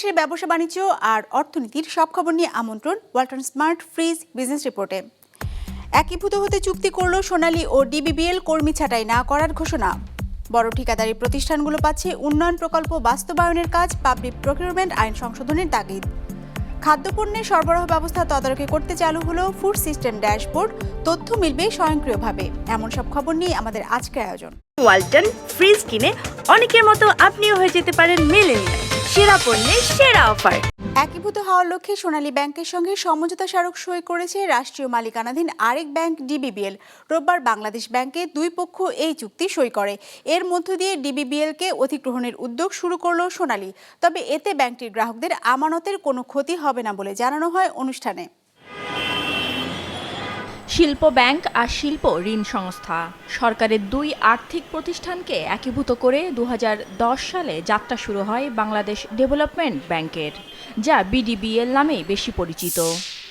দেশ বিদেশের ব্যবসা, বাণিজ্য আর অর্থনীতির সব খবর নিয়ে আমন্ত্রণ ওয়ালটন স্মার্ট ফ্রিজ বিজনেস রিপোর্টে। একীভূত হতে চুক্তি করল সোনালী ও ডিবিবিএল কর্মী ছাঁটাই না করার ঘোষণা। বড় ঠিকাদারি প্রতিষ্ঠানগুলো পাচ্ছে উন্নয়ন প্রকল্প বাস্তবায়নের কাজ, পাবলিক প্রকিউরমেন্ট, আইন সংশোধনের তাগিদ। খাদ্যপণ্যের সরবরাহ ব্যবস্থা তদারকি করতে চালু হলো ফুড সিস্টেম ড্যাশবোর্ড। তথ্য মিলবে স্বয়ংক্রিয়ভাবে। এমন সব খবর নিয়ে আমাদের আজকের আয়োজন। ওয়ালটন ফ্রিজ কিনে অনেকের মতো আপনিও হয়ে যেতে পারেন মেলেনিয়া সেরা পণ্যের সেরা অফার। একীভূত হওয়ার লক্ষ্যে সোনালী ব্যাংকের সঙ্গে সমঝোতা স্মারক সই করেছে রাষ্ট্রীয় মালিকানাধীন আরেক ব্যাংক ডিবিবিএল। রোববার বাংলাদেশ ব্যাংকে দুই পক্ষ এই চুক্তি সই করে। এর মধ্য দিয়ে ডিবিবিএলকে অধিগ্রহণের উদ্যোগ শুরু করল সোনালী। তবে এতে ব্যাংকটির গ্রাহকদের আমানতের কোনো ক্ষতি হবে না বলে জানানো হয় অনুষ্ঠানে। শিল্প ব্যাংক আর শিল্প ঋণ সংস্থা। সরকারের দুই আর্থিক প্রতিষ্ঠানকে একীভূত করে দু হাজার দশ সালে যাত্রা শুরু হয় বাংলাদেশ ডেভেলপমেন্ট ব্যাংকের, যা বিডিবিএল নামে বেশি পরিচিত।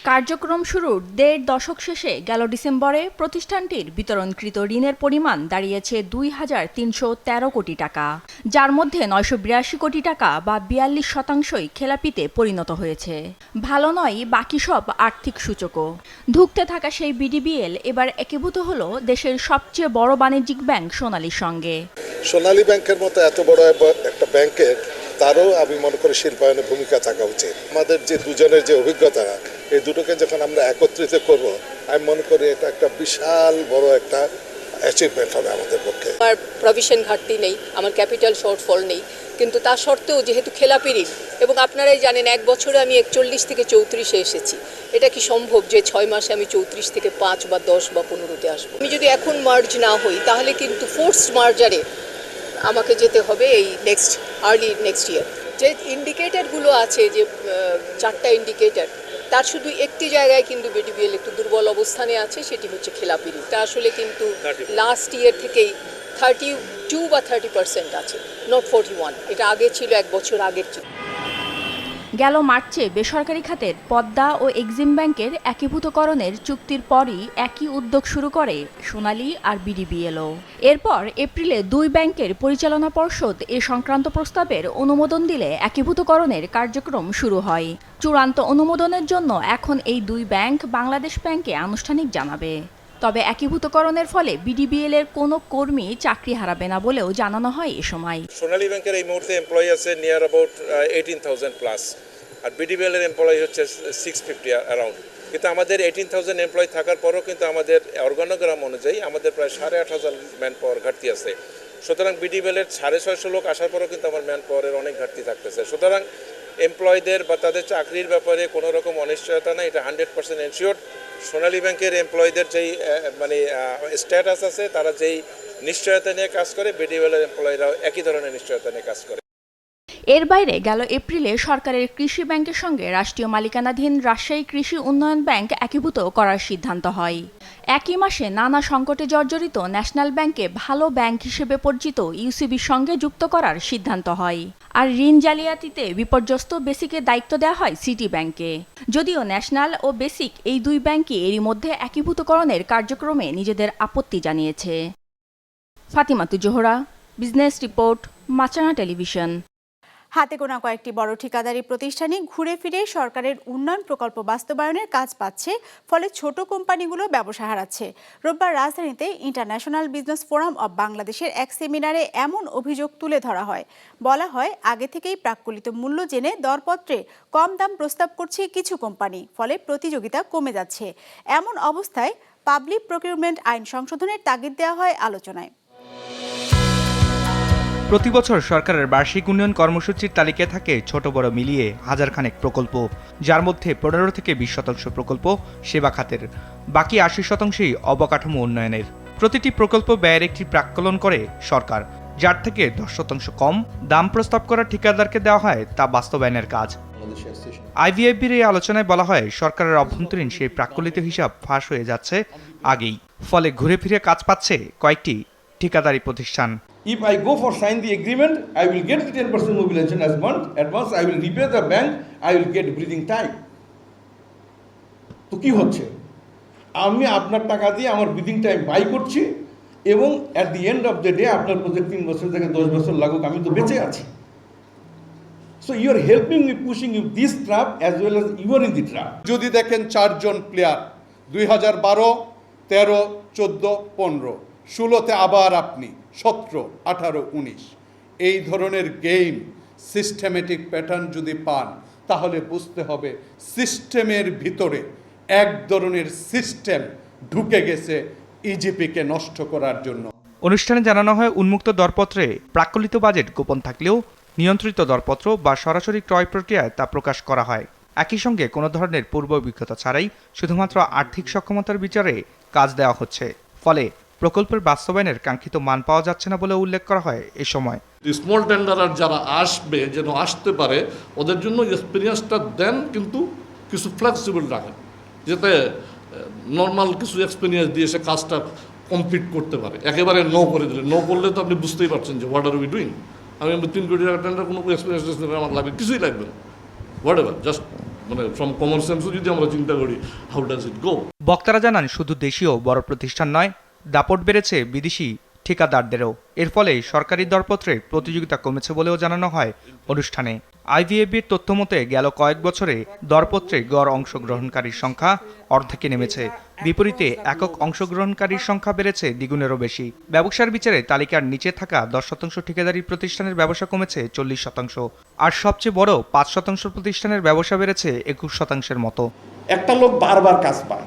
কার্যক্রম শুরুর দেড় দশক শেষে গেল ডিসেম্বরে প্রতিষ্ঠানটির বিতরণকৃত ঋণের পরিমাণ দাঁড়িয়েছে দুই হাজার তিনশো তেরো কোটি টাকা, যার মধ্যে নয়শো বিরাশি কোটি টাকা বা বিয়াল্লিশ শতাংশই খেলাপিতে পরিণত হয়েছে। ভালো নয়, বাকি সব আর্থিক সূচকও। ধুঁকতে থাকা সেই বিডিবিএল এবার একীভূত হলো দেশের সবচেয়ে বড় বাণিজ্যিক ব্যাংক সোনালীর সঙ্গে। সোনালী ব্যাংকের মতো এত বড় একটা ব্যাংকের তারও আমি মনে করি শিল্পায়নের ভূমিকা থাকা উচিত। আমাদের যে দুজনের যে অভিজ্ঞতা এই দুটোকে যখন আমরা একত্রিত করব, আমি মনে করি এটা একটা বিশাল বড় একটা অ্যাচিভমেন্ট হবে আমাদের পক্ষে। আমার প্রভিশন ঘাটতি নেই, আমার ক্যাপিটাল শর্টফল নেই, কিন্তু তা সত্ত্বেও যেহেতু খেলাপি ঋণ, এবং আপনারাই জানেন এক বছরে আমি একচল্লিশ থেকে চৌত্রিশে এসেছি, এটা কি সম্ভব যে ছয় মাসে আমি চৌত্রিশ থেকে পাঁচ বা দশ বা পনেরোতে আসব? আমি যদি এখন মার্জ না হই, তাহলে কিন্তু ফোর্স মার্জারে আমাকে যেতে হবে এই নেক্সট আর্লি নেক্সট ইয়ার যে ইন্ডিকেটারগুলো আছে, যে চারটা ইন্ডিকেটর তার শুধু একটি জায়গায় কিন্তু বিডিবিএল একটু দুর্বল অবস্থানে আছে সেটি হচ্ছে খেলাপিড়ি ঋণ তা আসলে কিন্তু লাস্ট ইয়ার থেকেই থার্টি টু বা থার্টি পার্সেন্ট আছে নট ফোরটি ওয়ান এটা আগে ছিল এক বছর আগের ছিল। গেল মার্চে বেসরকারি খাতের পদ্মা ও এক্সিম ব্যাংকের একীভূতকরণের চুক্তির পরই একই উদ্যোগ শুরু করে সোনালী আর বিডিবিএলও। এরপর এপ্রিলে দুই ব্যাংকের পরিচালনা পর্ষদ এ সংক্রান্ত প্রস্তাবের অনুমোদন দিলে একীভূতকরণের কার্যক্রম শুরু হয়। চূড়ান্ত অনুমোদনের জন্য এখন এই দুই ব্যাংক বাংলাদেশ ব্যাংকে আনুষ্ঠানিক জানাবে। তবে একীভূতকরণের ফলে বিডিবিএল এর কোনো কর্মী চাকরি হারাবে না বলেও জানানো হয় এ সময়। সোনালী ব্যাংকের এই মুহূর্তে এমপ্লয়ি আছে near about eighteen thousand plus R BDBL এর এমপ্লয়ি হচ্ছে সিক্স ফিফটি অ্যারাউন্ড কিন্তু আমাদের এইটিন থাউজেন্ড এমপ্লয়ি থাকার পরও কিন্তু আমাদের অর্গানোগ্রাম অনুযায়ী আমাদের প্রায় সাড়ে আট হাজার ম্যান পাওয়ার ঘাটতি আছে। সুতরাং বিডিবিএল এর সাড়ে ছয়শো লোক আসার পরও কিন্তু আমার ম্যান পাওয়ারের অনেক ঘাটতি থাকতেছে। সুতরাং এমপ্লয়ীদের বা তাদের চাকরির ব্যাপারে কোনো রকম অনিশ্চয়তা নাই, এটা হান্ড্রেড পার্সেন্ট এনশিওর সোনালী ব্যাংকের এমপ্লয়ীদের যেই মানে স্ট্যাটাস আছে, তারা যেই নিশ্চয়তা নিয়ে কাজ করে বিডিওএলের এমপ্লয়ীরাও একই ধরনের নিশ্চয়তা নিয়ে কাজ করে। এর বাইরে গেল এপ্রিলে সরকারের কৃষি ব্যাংকের সঙ্গে রাষ্ট্রীয় মালিকানাধীন রাজশাহী কৃষি উন্নয়ন ব্যাংক একীভূত করার সিদ্ধান্ত হয়। একই মাসে নানা সংকটে জর্জরিত ন্যাশনাল ব্যাংকে ভালো ব্যাংক হিসেবে পরিচিত ইউসিবির সঙ্গে যুক্ত করার সিদ্ধান্ত হয়। আর ঋণ জালিয়াতিতে বিপর্যস্ত বেসিকের দায়িত্ব দেওয়া হয় সিটি ব্যাংকে। যদিও ন্যাশনাল ও বেসিক এই দুই ব্যাংকই এরই মধ্যে একীভূতকরণের কার্যক্রমে নিজেদের আপত্তি জানিয়েছে। Fatimatu Zohra business report মাচানা television. হাতে গোনা কয়েকটি বড় ঠিকাদারি প্রতিষ্ঠানই ঘুরে ফিরে সরকারের উন্নয়ন প্রকল্প বাস্তবায়নের কাজ পাচ্ছে, ফলে ছোট কোম্পানিগুলো ব্যবসা হারাচ্ছে। রোববার রাজধানীতে ইন্টারন্যাশনাল বিজনেস ফোরাম অব বাংলাদেশের এক সেমিনারে এমন অভিযোগ তুলে ধরা হয়। বলা হয়, আগে থেকেই প্রাক্কলিত মূল্য জেনে দরপত্রে কম দাম প্রস্তাব করছে কিছু কোম্পানি, ফলে প্রতিযোগিতা কমে যাচ্ছে। এমন অবস্থায় পাবলিক প্রকিউরমেন্ট আইন সংশোধনের তাগিদ দেওয়া হয় আলোচনায়। প্রতি বছর সরকারের বার্ষিক উন্নয়ন কর্মসূচির তালিকায় থাকে ছোট বড় মিলিয়ে হাজার খানেক প্রকল্প, যার মধ্যে পনেরো থেকে বিশ শতাংশ প্রকল্প সেবা খাতের, বাকি আশি শতাংশই অবকাঠামো উন্নয়নের। প্রতিটি প্রকল্প ব্যয়ের একটি প্রাক্কলন করে সরকার, যার থেকে দশ শতাংশ কম দাম প্রস্তাব করা ঠিকাদারকে দেওয়া হয় তা বাস্তবায়নের কাজ। আইভিএফবির এই আলোচনায় বলা হয়, সরকারের অভ্যন্তরীণ সেই প্রাক্কলিত হিসাব ফাঁস হয়ে যাচ্ছে আগেই। ফলে ঘুরে ফিরে কাজ পাচ্ছে কয়েকটি ঠিকাদারি প্রতিষ্ঠান। If I go for sign the agreement I will get the ten percent mobilisation as month advance I will repay the bank I will get breathing time তো কি হচ্ছে? আমি আপনার টাকা দিয়ে আমার ব্রিদিং টাইম বাই করছি এবং at the end of the day আপনার প্রজেক্ট তিন বছর থেকে দশ বছর লাগুক, আমি তো বেঁচে আছি। So you are helping you pushing you this trap as well as your in the trap যদি দেখেন চারজন প্লেয়ার দুই হাজার বারো, তেরো, চোদ্দ, পনেরো। ষোলোতে আবার আপনি, সতেরো, আঠারো, উনিশ। এই ধরনের গেম সিস্টেমেটিক প্যাটার্ন যদি পান, তাহলে বুঝতে হবে সিস্টেমের ভিতরে এক ধরনের সিস্টেম ঢুকে গেছে ইজিপিকে নষ্ট করার জন্য। অনুষ্ঠানে জানানো হয়, উন্মুক্ত দরপত্রে প্রাকলিত বাজেট গোপন থাকলেও নিয়ন্ত্রিত দরপত্র বা সরাসরি ক্রয় প্রক্রিয়ায় তা প্রকাশ করা হয়। একই সঙ্গে কোনো ধরনের পূর্ব অভিজ্ঞতা ছাড়াই শুধুমাত্র আর্থিক সক্ষমতার বিচারে কাজ দেওয়া হচ্ছে। ফলে প্রকল্পের বাস্তবায়নের কাঙ্ক্ষিত মান পাওয়া যাচ্ছে না বলে উল্লেখ করা হয় এ সময়। স্মল টেন্ডারার যারা আসবে যেন আসতে পারে ওদের জন্য এক্সপিরিয়েন্সটা দেন কিন্তু কিছু ফ্লেক্সিবল রাখেন যাতে নর্মাল কিছু এক্সপিরিয়েন্স দিয়ে সে কাজটা কমপ্লিট করতে পারে। একেবারে নো করে দিলে। নো করলে তো আপনি বুঝতেই পারছেন যে হোয়াট আর উই ডুইং আমি তিন কোটি টাকা টেন্ডার কোনো এক্সপিরিয়েন্স আমার লাগবে কিছুই লাগবে না। হোয়াট এভার জাস্ট মানে ফ্রম কমন সেন্সও যদি আমরা চিন্তা করি হাউ ডাজ ইট গো বক্তারা জানান শুধু দেশীয় বড় প্রতিষ্ঠান নয় দাপট বেড়েছে বিদেশি ঠিকাদারদেরও। এর ফলে সরকারি দরপত্রে প্রতিযোগিতা কমেছে বলেও জানানো হয় অনুষ্ঠানে। আইভিএবির তথ্য মতে, গেল কয়েক বছরে দরপত্রে গড় অংশগ্রহণকারীর সংখ্যা অর্ধেকে নেমেছে। বিপরীতে একক অংশগ্রহণকারীর সংখ্যা বেড়েছে দ্বিগুণেরও বেশি। ব্যবসার বিচারে তালিকার নিচে থাকা দশ শতাংশ ঠিকাদারি প্রতিষ্ঠানের ব্যবসা কমেছে চল্লিশ শতাংশ। আর সবচেয়ে বড় পাঁচ শতাংশ প্রতিষ্ঠানের ব্যবসা বেড়েছে একুশ শতাংশের মতো। একটা লোক বারবার কাজ পায়।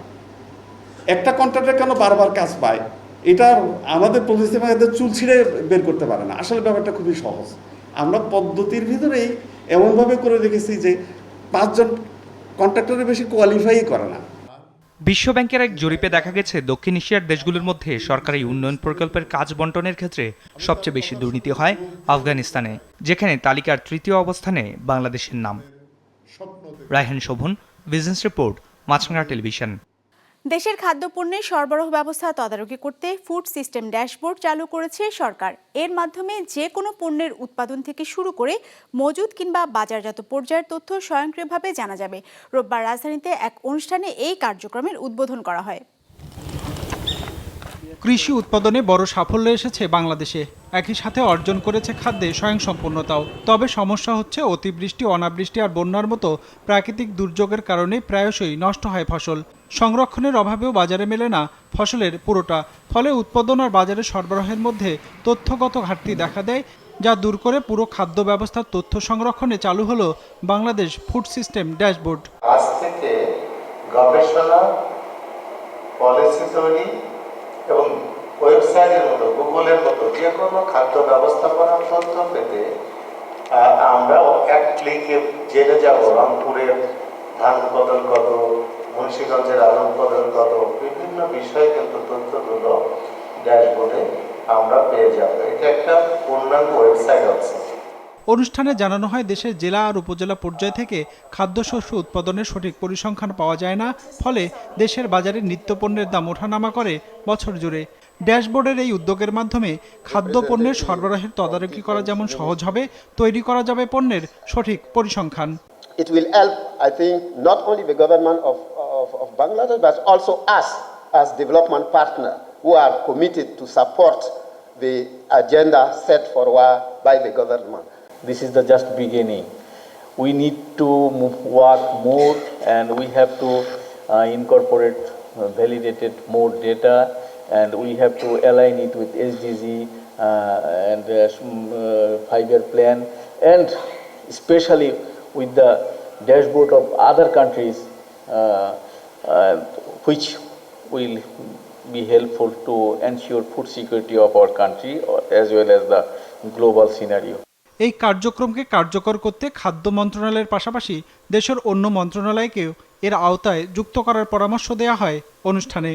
একটা কন্ট্রাক্টর কেন বারবার কাজ পায়? এটা আমাদের প্রতিষ্ঠানের চুল ছিঁড়ে বের করতে পারে না। আসলে ব্যাপারটা খুবই সহজ। আমরা পদ্ধতির ভিতরেই এমনভাবে করে রেখেছি যে পাঁচজন কন্ট্রাক্টরের বেশি কোয়ালিফাই করে না। বিশ্বব্যাংকের এক জরিপে দেখা গেছে দক্ষিণ এশিয়ার দেশগুলোর মধ্যে সরকারি উন্নয়ন প্রকল্পের কাজ বন্টনের ক্ষেত্রে সবচেয়ে বেশি দুর্নীতি হয় আফগানিস্তানে যেখানে তালিকার তৃতীয় অবস্থানে বাংলাদেশের নাম। Raihan Shovon business report Maasranga television দেশের খাদ্যপণ্যের সরবরাহ ব্যবস্থা তদারকি করতে ফুড সিস্টেম ড্যাশবোর্ড চালু করেছে সরকার। এর মাধ্যমে যে কোনো পণ্যের উৎপাদন থেকে শুরু করে মজুদ কিংবা বাজারজাত পর্যায়ের তথ্য স্বয়ংক্রিয়ভাবে জানা যাবে। রোববার রাজধানীতে এক অনুষ্ঠানে এই কার্যক্রমের উদ্বোধন করা হয়। কৃষি উৎপাদনে বড় সাফল্য এসেছে বাংলাদেশে। একই সাথে অর্জন করেছে খাদ্যে স্বয়ংসম্পূর্ণতাও। তবে সমস্যা হচ্ছে অতিবৃষ্টি, অনাবৃষ্টি আর বন্যার মতো প্রাকৃতিক দুর্যোগের কারণে প্রায়শই নষ্ট হয় ফসল। সংরক্ষণের অভাবেও বাজারে মেলে না ফসলের পুরোটা। ফলে উৎপাদন আর বাজারে সরবরাহের মধ্যে তথ্যগত ঘাটতি দেখা দেয়, যা দূর করে পুরো খাদ্য ব্যবস্থার তথ্য সংরক্ষণে চালু হলো বাংলাদেশ ফুড সিস্টেম ড্যাশবোর্ড। আজ থেকে গবেষণা, পলিসি তৈরি এবং ওয়েবসাইটের মতো, গুগলের মতো যে কোনো খাদ্য ব্যবস্থাপনা তথ্য পেতে আমরা এক ক্লিকে জেনে যাব। রংপুরের ধান উৎপাদন কত, মুন্সীগঞ্জের আলু উৎপাদন কত, বিভিন্ন বিষয়ে কিন্তু তথ্যগুলো ড্যাশবোর্ডে আমরা পেয়ে যাব। এটা একটা পূর্ণাঙ্গ ওয়েবসাইট আছে। অনুষ্ঠানে জানানো হয় দেশের জেলা আর উপজেলা পর্যায় থেকে খাদ্যশস্য উৎপাদনের সঠিক পরিসংখ্যান পাওয়া যায় না। ফলে দেশের বাজারে নিত্যপণ্যের দাম ওঠানামা করে বছর জুড়ে। ড্যাশবোর্ডের এই উদ্যোগের মাধ্যমে খাদ্য পণ্যের সরবরাহের তদারকি করা যেমন সহজ হবে তৈরি করা যাবে পণ্যের সঠিক পরিসংখ্যান। It will help, I think, not only the government of, of, of Bangladesh, but who are committed to support the agenda set forward by the government. This is the just beginning. We need to move, work more and we have to uh, incorporate uh, validated more data and we have to align it with SDG uh, and uh, uh, five-year plan and especially with the dashboard of other countries uh, uh, which will be helpful to ensure food security of our country uh, as well as the global scenario. এই কার্যক্রমকে কার্যকর করতে খাদ্য মন্ত্রণালয়ের পাশাপাশি দেশের অন্য মন্ত্রণালয়কেও এর আওতায় যুক্ত করার পরামর্শ দেওয়া হয় অনুষ্ঠানে।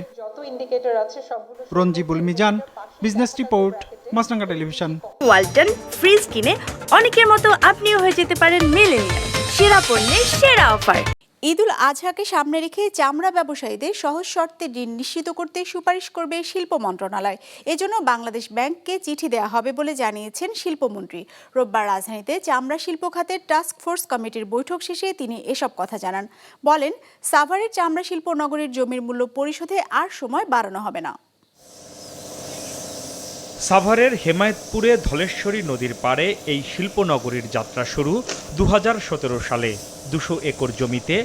Ranjibul Mizan business report Maasranga television Walton fridge কিনে অনেকের মতো আপনিও হয়ে যেতে পারেন মিলেনিয়াল। সেরা পণ্যের সেরা অফার ঈদুল আজহাকে সামনে রেখে চামড়া ব্যবসায়ীদের সহজ শর্তে ঋণ নিশ্চিত করতে সুপারিশ করবে শিল্প মন্ত্রণালয়। এজন্য বাংলাদেশ ব্যাংককে চিঠি দেওয়া হবে বলে জানিয়েছেন শিল্পমন্ত্রী। রোববার রাজধানীতে চামড়া শিল্প খাতের টাস্ক ফোর্স কমিটির বৈঠক শেষে তিনি এসব কথা জানান। বলেন, সাভারের চামড়া শিল্প নগরীর জমির মূল্য পরিশোধে আর সময় বাড়ানো হবে না। সাভারের হেমায়েতপুরে ধলেশ্বরী নদীর পাড়ে এই শিল্পনগরীর যাত্রা শুরু দু হাজার সতেরো সালে। দুশো একর জমিতে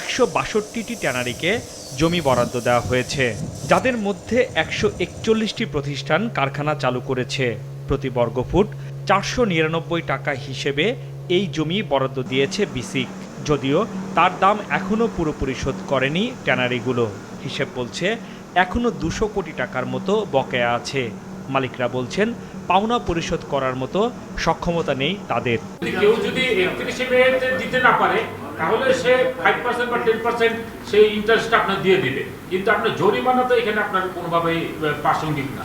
একশো বাষট্টিটি ট্যানারিকে জমি বরাদ্দ দেওয়া হয়েছে, যাদের মধ্যে একশো একচল্লিশটি প্রতিষ্ঠান কারখানা চালু করেছে। প্রতি বর্গফুট চারশো নিরানব্বই টাকা হিসেবে এই জমি বরাদ্দ দিয়েছে বিসিক। যদিও তার দাম এখনও পুরোপুরি শোধ করেনি ট্যানারিগুলো। হিসেব বলছে এখনও দুশো কোটি টাকার মতো বকেয়া আছে। মালিকরা বলছেন পাওনা পরিশোধ করার মতো সক্ষমতা নেই তাদের। কেউ যদি একত্রিশে মে দিতে না পারে তাহলে সে ফাইভ পার্সেন্ট বা টেন পার্সেন্ট সেই ইন্টারেস্ট আপনার দিয়ে দিবে। কিন্তু আপনার জরিমানা তো এখানে আপনার কোনোভাবেই প্রাসঙ্গিক না।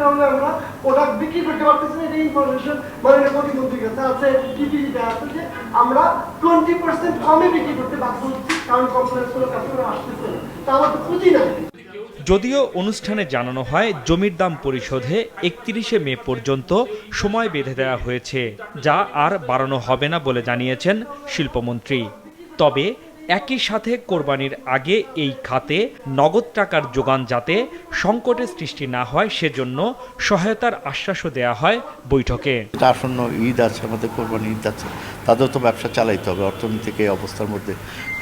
কারণে আমরা প্রোডাক্ট বিক্রি করতে পারতেছি না এটা ইনফরমেশন মাননীয় প্রতিমন্ত্রীর কাছে আছে টিভিতে আছে যে আমরা টোয়েন্টি পার্সেন্ট কমে বিক্রি করতে বাধ্য হচ্ছি কারণ কমপ্লেক্স কোনো কাস্টমার আসতেছে না। তা আমার তো পুঁজি নাই। যদিও অনুষ্ঠানে জানানো হয়, জমির দাম পরিশোধে একত্রিশে মে পর্যন্ত সময় বেঁধে দেওয়া হয়েছে, যা আর বাড়ানো হবে না বলে জানিয়েছেন শিল্পমন্ত্রী। তবে একই সাথে কোরবানির আগে এই খাতে নগদ টাকার যোগান যাতে সংকটের সৃষ্টি না হয়, সেজন্য সহায়তার আশ্বাসও দেওয়া হয় বৈঠকে। আসন্ন ঈদ আছে, আমাদের কোরবানি ঈদ আছে তাদের তো ব্যবসা চালাইতে হবে। অর্থনৈতিক অবস্থার মধ্যে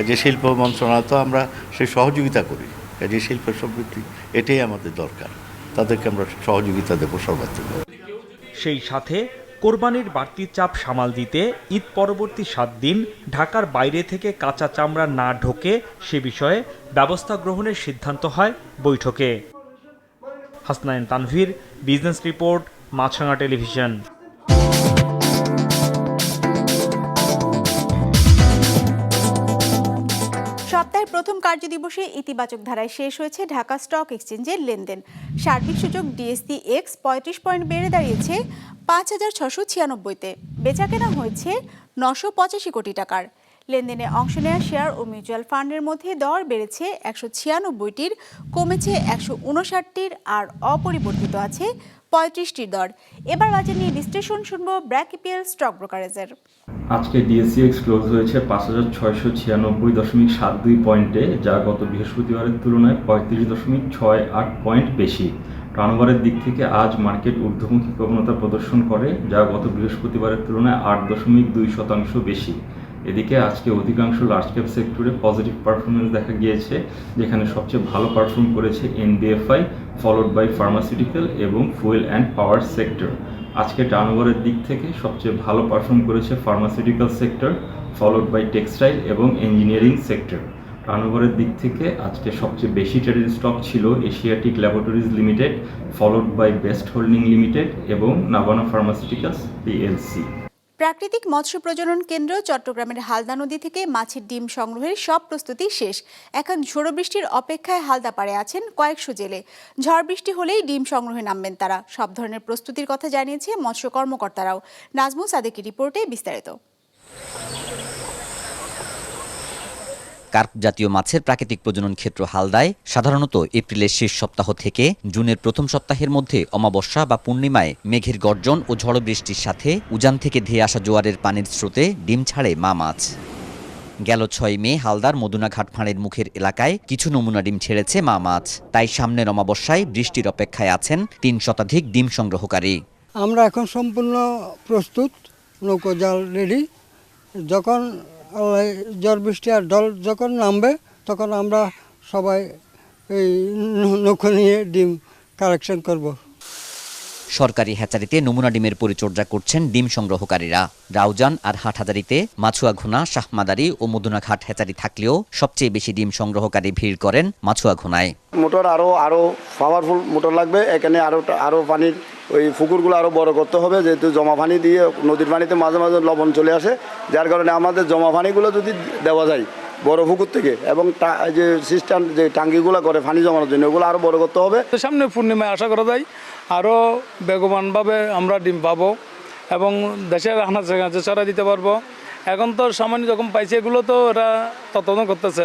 যে শিল্প মন্ত্রণালয় তো আমরা সেই সহযোগিতা করি। যে শিল্পের সমৃদ্ধি, এটাই আমাদের দরকার। তাদেরকে আমরা সহযোগিতা দেবো সর্বাত্মক সেই সাথে কোরবানির বাড়তি চাপ সামাল দিতে ঈদ পরবর্তী সাত দিন ঢাকার বাইরে থেকে কাঁচা চামড়া না ঢোকে সে বিষয়ে ব্যবস্থা গ্রহণের সিদ্ধান্ত হয় বৈঠকে। Hasnain Tanvir, business report, Maasranga television. প্রথম কার্যদিবসে ইতিবাচক ধারায় শেষ হয়েছে ঢাকা স্টক এক্সচেঞ্জের লেনদেন। সার্বিক সূচক ডিএসসি এক্স পঁয়ত্রিশ পয়েন্ট বেড়ে দাঁড়িয়েছে পাঁচ হাজার ছশো ছিয়ানব্বইতে। বেচাকেনা হয়েছে নশো পঁচাশি কোটি টাকার। লেনদেনে অংশ নেওয়া শেয়ার ও মিউচুয়াল ফান্ডের মধ্যে দর বেড়েছে একশো ছিয়ানব্বইটির, কমেছে একশো উনষাটটির আর অপরিবর্তিত আছে পঁয়ত্রিশটির দর। এবার বাজার নিয়ে বিশ্লেষণ শুনব ব্র্যাক স্টক ব্রোকারেজের। আজকে ডিএসসিএক্স ক্লোজ হয়েছে পাঁচ হাজার ছয়শো ছিয়ানব্বই দশমিক সাত দুই পয়েন্টে, যা গত বৃহস্পতিবারের তুলনায় পঁয়ত্রিশ দশমিক ছয় আট পয়েন্ট বেশি। টার্নওভারের দিক থেকে আজ মার্কেট ঊর্ধ্বমুখী প্রবণতা প্রদর্শন করে, যা গত বৃহস্পতিবারের তুলনায় আট দশমিক দুই শতাংশ বেশি। এদিকে আজকে অধিকাংশ লার্জ ক্যাপ সেক্টরে পজিটিভ পারফরমেন্স দেখা গিয়েছে, যেখানে সবচেয়ে ভালো পারফর্ম করেছে এনবিএফআই ফলোড বাই ফার্মাসিউটিক্যাল এবং ফুয়েল অ্যান্ড পাওয়ার সেক্টর আজকে টার্নওভারের দিক থেকে সবচেয়ে ভালো পারফর্ম করেছে pharmaceutical sector followed by textile এবং ইঞ্জিনিয়ারিং সেক্টর টার্নওভারের দিক থেকে আজকে সবচেয়ে বেশি ট্রেডেড স্টক ছিল Asiatic laboratories limited followed by best holding limited এবং নাভানা ফার্মাসিউটিক্যালস পিএলসি প্রাকৃতিক মৎস্য প্রজনন কেন্দ্র চট্টগ্রামের হালদা নদী থেকে মাছের ডিম সংগ্রহের সব প্রস্তুতি শেষ। এখন ঝোড়ো বৃষ্টির অপেক্ষায় হালদা পাড়ে আছেন কয়েকশো জেলে। ঝড় বৃষ্টি হলেই ডিম সংগ্রহে নামবেন তারা। সব ধরনের প্রস্তুতির কথা জানিয়েছে মৎস্য কর্মকর্তারাও। নাজমু সাদেকি রিপোর্টে বিস্তারিত। কার্প জাতীয় মাছের প্রাকৃতিক প্রজনন ক্ষেত্র হালদায়। সাধারণত এপ্রিলের শেষ সপ্তাহ থেকে জুনের প্রথম সপ্তাহের মধ্যে অমাবস্যা বা পূর্ণিমায় মেঘের গর্জন ও ঝড় বৃষ্টির সাথে উজান থেকে ধেয়ে আসা জোয়ারের পানির স্রোতে ডিম ছাড়ে মা মাছ। গেল ছয় মে হালদার মদুনাঘাট ফাঁড়ের মুখের এলাকায় কিছু নমুনা ডিম ছেড়েছে মা মাছ। তাই সামনের অমাবস্যায় বৃষ্টির অপেক্ষায় আছেন তিন শতাধিক ডিম সংগ্রহকারী। আমরা এখন সম্পূর্ণ প্রস্তুত, নৌকো জাল রেডি যখন ঝড় বৃষ্টি আর জল যখন নামবে, তখন আমরা সবাই এই নৌকো নিয়ে ডিম কালেকশন করব। সরকারি হ্যাচারিতে নমুনা ডিমের পরিচর্যা করছেন ডিম সংগ্রহকারীরা। রাউজান আর হাটহাজারিতে মাছুয়াঘোনা শাহমাদারি ও মদুনাঘাট হ্যাচারি থাকলেও সবচেয়ে বেশি ডিম সংগ্রহকারী ভিড় করেন মাছুয়াঘোনায় মোটর আরও আরও পাওয়ারফুল মোটর লাগবে। এখানে আরও আরও পানির ওই পুকুরগুলো আরও বড় করতে হবে, যেহেতু জমা পানি দিয়ে নদীর পানিতে মাঝে মাঝে লবণ চলে আসে। যার কারণে আমাদের জমা পানিগুলো যদি দেওয়া যায় বড় পুকুর থেকে। এবং যে সিস্টেম যে টাঙ্গিগুলো করে পানি জমানোর জন্য, ওগুলো আরও বড় করতে হবে। সামনে পূর্ণিমায় আশা করা যায় আরও বেগবানভাবে আমরা ডিম পাবো এবং দেশের আনাচে কাছে ছড়া দিতে পারব। এখন তো সামান্য যখন পাইছে এগুলো তো ওরা তত্ত্বাবধান করতেছে।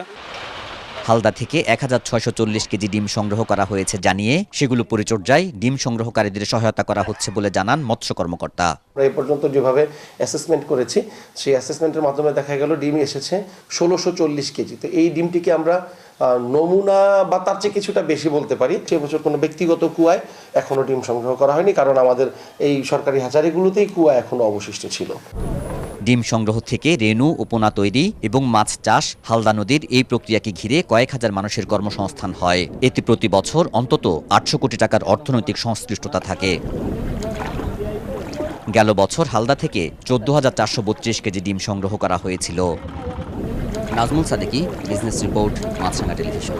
হালদা থেকে এক হাজার ছয়শো চল্লিশ কেজি ডিম সংগ্রহ করা হয়েছে জানিয়ে সেগুলো পরিচর্যায় ডিম সংগ্রহকারীদের সহায়তা করা হচ্ছে বলে জানান মৎস্য কর্মকর্তা। এ পর্যন্ত যেভাবে অ্যাসেসমেন্ট করেছি, সেই অ্যাসেসমেন্টের মাধ্যমে দেখা গেল ডিম এসেছে ষোলোশো চল্লিশ কেজি। তো এই ডিমটিকে আমরা নমুনা বা তার চেয়ে কিছুটা বেশি বলতে পারি। সে বছর কোনো ব্যক্তিগত কুয়ায় এখনও ডিম সংগ্রহ করা হয়নি, কারণ আমাদের এই সরকারি হাজারিগুলোতেই কুয়া এখনও অবশিষ্ট ছিল। ডিম সংগ্রহ থেকে রেণু ও পোনা তৈরি এবং মাছ চাষ, হালদা নদীর এই প্রক্রিয়াকে ঘিরে কয়েক হাজার মানুষের কর্মসংস্থান হয়। এতে প্রতি বছর অন্তত আটশো কোটি টাকার অর্থনৈতিক সংশ্লিষ্টতা থাকে। গেল বছর হালদা থেকে চোদ্দ হাজার চারশো বত্রিশ কেজি ডিম সংগ্রহ করা হয়েছিল। Nazmul Sadeki, business report, Maasranga television.